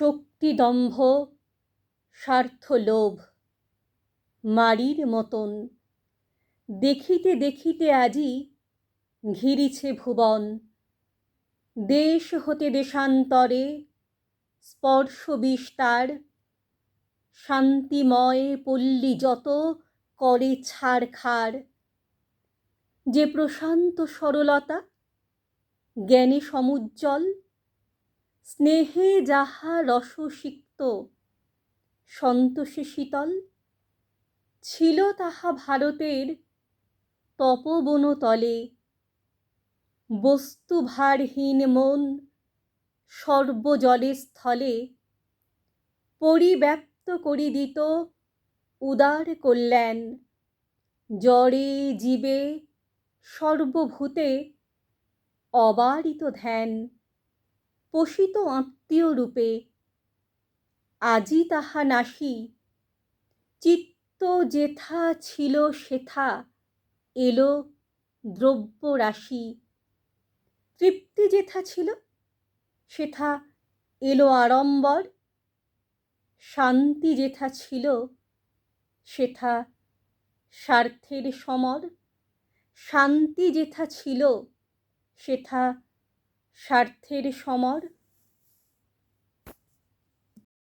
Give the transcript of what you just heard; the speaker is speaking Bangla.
শক্তিদম্ভ, স্বার্থলোভ, মারির মতন। দেখিতে দেখিতে আজি ঘিরিছে ভুবন। দেশ হতে দেশান্তরে স্পর্শ বিস্তার। শান্তিময় পল্লী যত করে ছারখার যে প্রশান্ত সরলতা, জ্ঞানে সমুজ্জ্বল। স্নেহে যাহা রসসিক্ত, সন্তোষে শীতল। ছিল তাহা ভারতের তপোবনতলে। বস্তুভারহীন মন সর্বজলে স্থলে। পরিব্যাপ্ত করি দিত উদার কল্যাণ। জড়ে জীবে সর্বভূতে অবারিত ধ্যান। পোষিত আত্মীয়রূপে আজি তাহা নাশি চিত্ত যেথা ছিল সেথা এলো দ্রব্যরাশি। তৃপ্তি যেথা ছিল সেথা এলো আড়ম্বর। শান্তি যেথা ছিল সেথা স্বার্থের সমর। শান্তি যেথা ছিল সেথা স্বার্থের সমর